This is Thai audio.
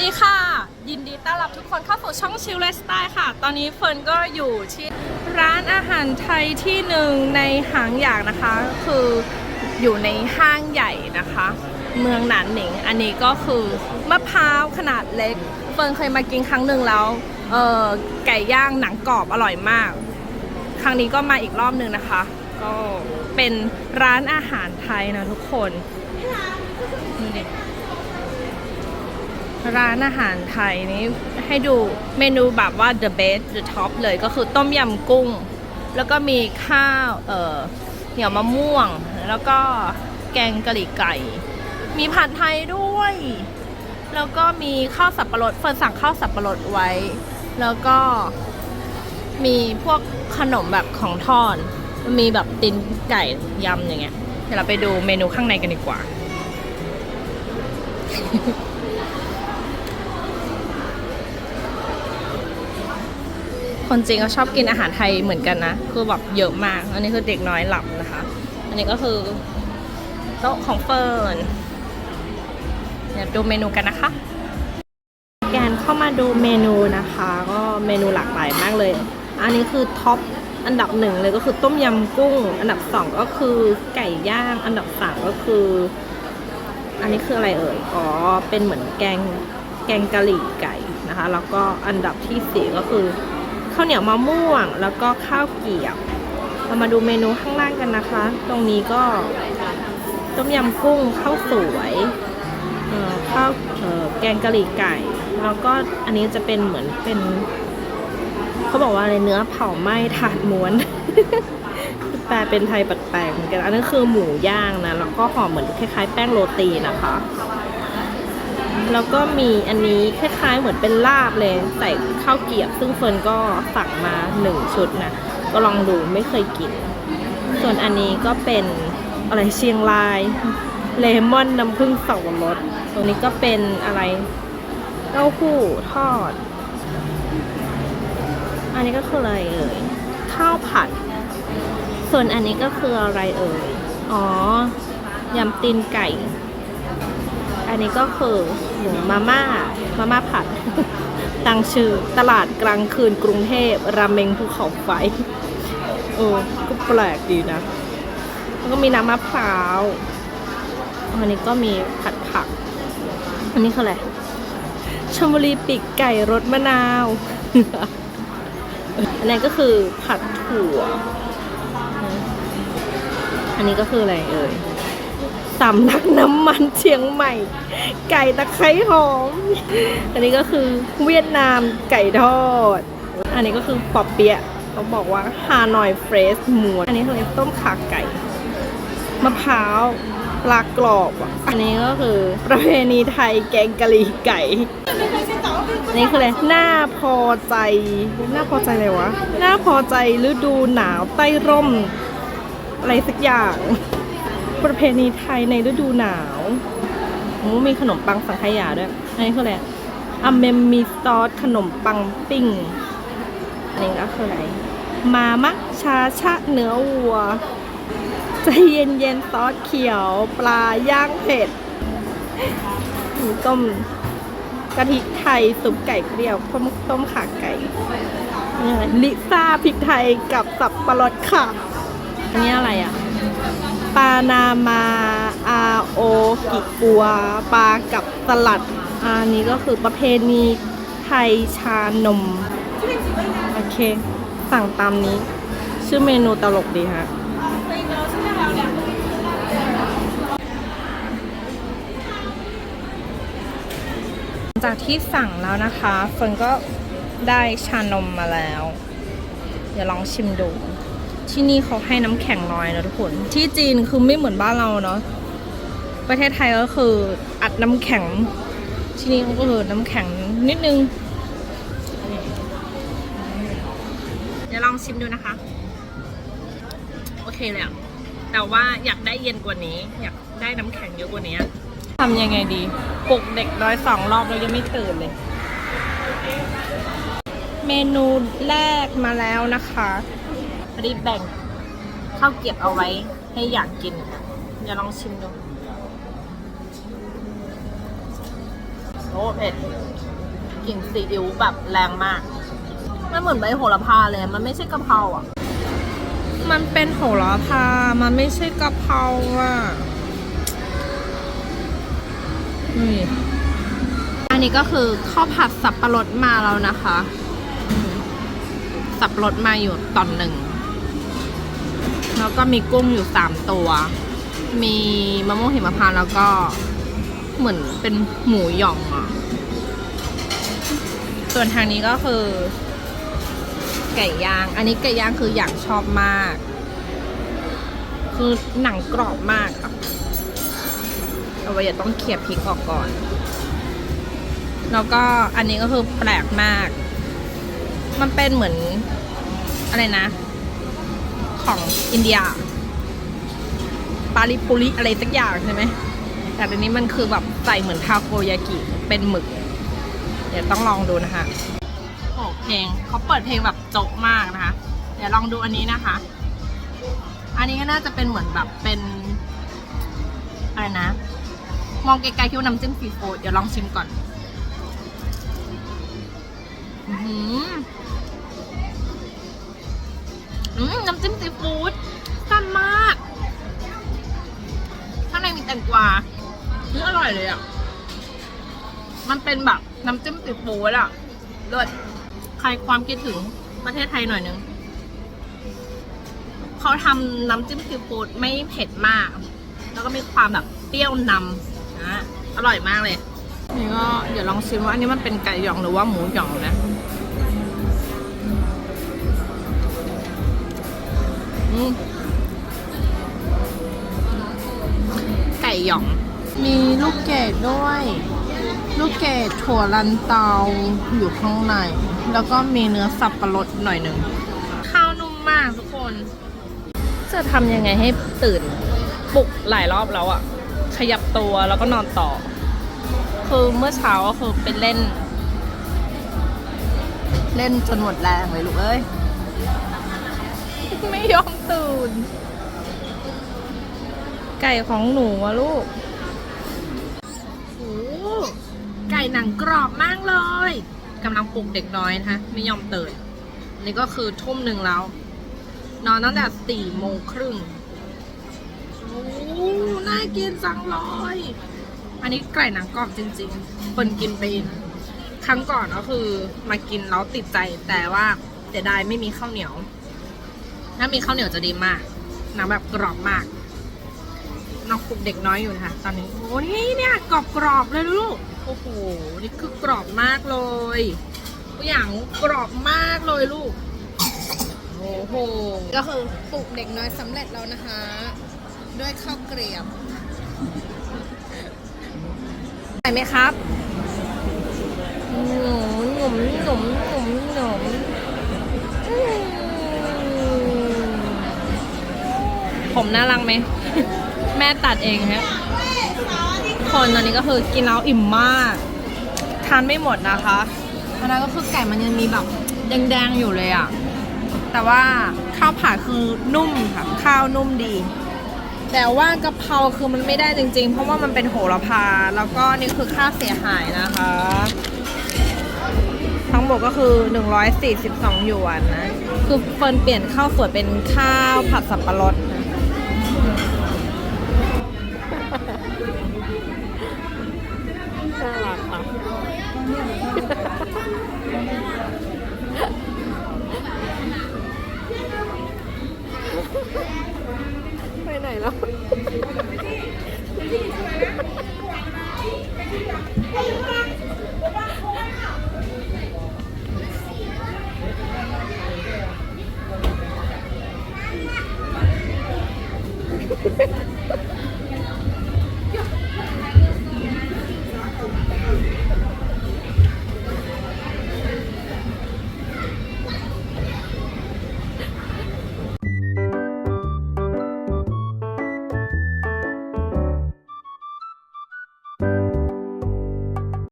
ดีค่ะ ยินดีต้อนรับทุกคนเข้าสู่ช่องชิลเลสไตล์ค่ะ ตอนนี้เฟิร์นก็อยู่ที่ร้านอาหารไทยที่หนึ่งในหางอยางนะคะ คืออยู่ในห้างใหญ่นะคะ เมืองหนานหนิง อันนี้ก็คือมะพร้าวขนาดเล็ก เฟิร์นเคยมากินครั้งหนึ่งแล้วเออไก่ย่างหนังกรอบอร่อยมาก ครั้งนี้ก็มาอีกรอบหนึ่งนะคะ ก็เป็นร้านอาหารไทยนะทุกคนดูดิ ร้านอาหารไทยนี้ให้ดูเมนูแบบว่า the best the top เลยก็คือต้มยำกุ้ง แล้วก็มีข้าวเอ่อเหนียวมะม่วง แล้วก็แกงกะหรี่ไก่ มีผัดไทยด้วย แล้วก็มีข้าวสับปะรดเฟิร์นสั่งข้าวสับปะรดไว้ แล้วก็มีพวกขนมแบบของทอดมีแบบตินไก่ยำอย่างเงี้ยเดี๋ยวเราไปดูเมนูข้างในกันดีกว่า คนจริงก็ชอบกินอาหารไทยเหมือนกันนะ คือแบบเยอะมาก อันนี้คือเด็กน้อยหลับนะคะ อันนี้ก็คือโต๊ะของเฟิร์นเดี๋ยวดูเมนูกันนะคะ แกนเข้ามาดูเมนูนะคะ ก็เมนูหลากหลายมากเลย อันนี้คือท็อปอันดับหนึ่งเลยก็คือต้มยำกุ้ง อันดับสองก็คือไก่ย่าง อันดับสามก็คือ อันนี้คืออะไรเอ่ย อ๋อ เป็นเหมือนแกงแกงกะหรี่ไก่นะคะ แล้วก็อันดับที่สี่ก็คือ ข้าวเหนียวมะม่วง แล้วก็ข้าวเกี๊ยว เรามาดูเมนูข้างล่างกันนะคะ ตรงนี้ก็ต้มยำกุ้งข้าวสวยข้าวแกงกะหรี่ไก่ แล้วก็อันนี้จะเป็นเหมือนเป็น เขาบอกว่าอะไรเนื้อเผาไหม้ถาดม้วนแปลเป็นไทยแปลกๆเหมือนกัน อันนั้นคือหมูย่างนะ แล้วก็ห่อเหมือนคล้ายๆ แป้งโรตีนะคะ แล้วก็มีอันนี้คล้ายๆเหมือนเป็นลาบเลย ใส่ข้าวเกี๊ยวซึ่งเฟิร์นก็สั่งมาหนึ่งชุดนะ ก็ลองดูไม่เคยกิน ส่วนอันนี้ก็เป็นอะไรเชียงรายเลมอนน้ำผึ้งสับปะรดตรงนี้ก็เป็นอะไรเต้าหู้ทอด อันนี้ก็คืออะไรเอ่ยข้าวผัด ส่วนอันนี้ก็คืออะไรเอ่ย อ๋อยำตีนไก่ อันนี้ก็คือหมูมาม่ามาม่าผัดตั้งชื่อตลาดกลางคืนกรุงเทพราเมงภูเขาไฟเออก็แปลกดีนะแล้วก็มีน้ำมะพร้าวอันนี้ก็มีผัดผัก อันนี้คืออะไรชมบุรีปีกไก่รสมะนาว อันนี้ก็คือผัดถั่ว อันนี้ก็คืออะไรเอ่ย สำลักน้ำมันเชียงใหม่ ไก่ตะไคร้หอม อันนี้ก็คือเวียดนามไก่ทอด อันนี้ก็คือปอเปี๊ยะเขาบอกว่าฮานอยเฟรชหมูอันนี้คือต้มขาไก่มะพร้าวปลากรอบอันนี้ก็คือประเพณีไทยแกงกะหรี่ไก่อันนี้คืออะไรหน่าพอใจ หน่าพอใจอะไรวะ หน่าพอใจฤดูหนาวใต้ร่ม อะไรสักอย่าง ประเพณีไทยในฤดูหนาวโอ้มีขนมปังสังขยาด้วย อันนี้คืออะไรอะเมมมีซอสขนมปังปิ้งอันนี้ก็คืออะไร มามะชาชะเนื้อวัวใจเย็นเย็นซอสเขียว ปลาย่างเผ็ดหมูต้มกะทิไทยซุปไก่เปรี้ยวต้มต้มขาไก่นี่อะไรลิซ่าพริกไทยกับสับปะรดค่ะ อันนี้อะไรอะานามาอาโอกิกัวปลากับสลัด อันนี้ก็คือประเพณีไทยชานม โอเค สั่งตามนี้ ชื่อเมนูตลกดีฮะจากที่สั่งแล้วนะคะเฟิร์นก็ได้ชานมมาแล้ว เดี๋ยวลองชิมดู ที่นี่เขาให้น้ำแข็งน้อยนะทุกคน ที่จีนคือไม่เหมือนบ้านเราเนาะ ประเทศไทยก็คืออัดน้ำแข็ง ที่นี่เขาก็คือน้ำแข็งนิดนึง เดี๋ยวลองชิมดูนะคะ โอเคเลยอะแต่ว่าอยากได้เย็นกว่านี้ อยากได้น้ำแข็งเยอะกว่านี้ทำยังไงดีปลุกเด็กน้อยสองรอบแล้วยังไม่ตื่นเลย เมนูแรกมาแล้วนะคะ รีบแบ่งข้าวเกรียบเอาไว้ให้อยากกินเดี๋ยวลองชิมดูโอ้เผ็ดกลิ่นซีอิ๊วแบบแรงมากมันเหมือนใบโหระพาเลย มันไม่ใช่กะเพราอะ มันเป็นโหระพา มันไม่ใช่กะเพราอะนี่อันนี้ก็คือข้าวผัดสับปะรดมาแล้วนะคะ สับปะรดมาอยู่ตอนหนึ่ง แล้วก็มีกุ้งอยู่สามตัว มีมะม่วงหิมพานต์แล้วก็เหมือนเป็นหมูหยองอะ ส่วนทางนี้ก็คือ ไก่ย่าง อันนี้ไก่ย่างคืออย่างชอบมาก คือหนังกรอบมากอะเอาไว้อย่าต้องเขี่ยพริกออกก่อน แล้วก็อันนี้ก็คือแปลกมาก มันเป็นเหมือนอะไรนะ ของอินเดีย ปาริปุริอะไรสักอย่างใช่ไหม แต่อันนี้มันคือแบบใส่เหมือนทาโกยากิเป็นหมึก เดี๋ยวต้องลองดูนะคะโอ้เพลงเขาเปิดเพลงแบบโจ๊กมากนะคะ เดี๋ยวลองดูอันนี้นะคะ อันนี้ก็น่าจะเป็นเหมือนแบบเป็นอะไรนะ มองไกลๆคิดว่าน้ำจิ้มซีฟู้ดเดี๋ยวลองชิมก่อน อือ อืมน้ำจิ้มซีฟู้ดสั้นมาก ข้างในมีแตงกวาเนื้ออร่อยเลยอะ มันเป็นแบบน้ำจิ้มซีฟู้ดอะเลิศใครความคิดถึงประเทศไทยหน่อยนึง เขาทำน้ำจิ้มซีฟู้ดไม่เผ็ดมาก แล้วก็มีความแบบเปรี้ยวนำนะอร่อยมากเลย นี่ก็เดี๋ยวลองชิมว่าอันนี้มันเป็นไก่หยองหรือว่าหมูหยองนะ ไก่หยอง มีลูกเกดด้วย ลูกเกดถั่วลันเตาอยู่ข้างใน แล้วก็มีเนื้อสับปะรดหน่อยหนึ่ง ข้าวนุ่มมากทุกคน จะทำยังไงให้ตื่น ปลุกหลายรอบแล้วอะขยับตัวแล้วก็นอนต่อ คือเมื่อเช้าก็คือเป็นเล่น เล่นจนหมดแรงเลยลูกเอ้ย ไม่ยอมตื่น ไก่ของหนูอะลูกโอ้ไก่หนังกรอบมากเลยกำลังปลุกเด็กน้อยนะคะไม่ยอมตื่นนี่ก็คือทุ่มหนึ่งแล้ว นอนตั้งแต่สี่โมงครึ่งโอ้น่ากินจังเลยอันนี้ไก่หนังกรอบจริงๆคนกินไปครั้งก่อนก็คือมากินแล้วติดใจแต่ว่าเสียดายไม่มีข้าวเหนียว ถ้ามีข้าวเหนียวจะดีมากหนังแบบกรอบมากน้องปลุกเด็กน้อยอยู่นะคะตอนนี้ โอ้นี่เนี่ยกรอบกรอบเลยลูก โอ้โห นี่คือกรอบมากเลยตัวอย่างกรอบมากเลยลูก โอ้โห ก็คือปลุกเด็กน้อยสำเร็จแล้วนะคะ ด้วยข้าวเกรียบใส่ไหมครับหนุ่มหนุ่มหนุ่มหนุ่มหนุ่ม ผมน่ารักไหม แม่ตัดเองฮะคนตอนนี้ก็คือกินแล้วอิ่มมาก ทานไม่หมดนะคะอันนั้นก็คือไก่มันยังมีแบบแดงๆอยู่เลยอะแต่ว่าข้าวผัดคือนุ่มค่ะ ข้าวนุ่มดี แต่ว่ากะเพราคือมันไม่ได้จริงๆ เพราะว่ามันเป็นโหระพา แล้วก็นี่คือค่าเสียหายนะคะ ทั้งหมดก็คือ 142หยวนนะ คือเฟิร์นเปลี่ยนข้าวสวยเป็นข้าวผัดสับปะรดนะ น่ารักอะไปไหนแล้ว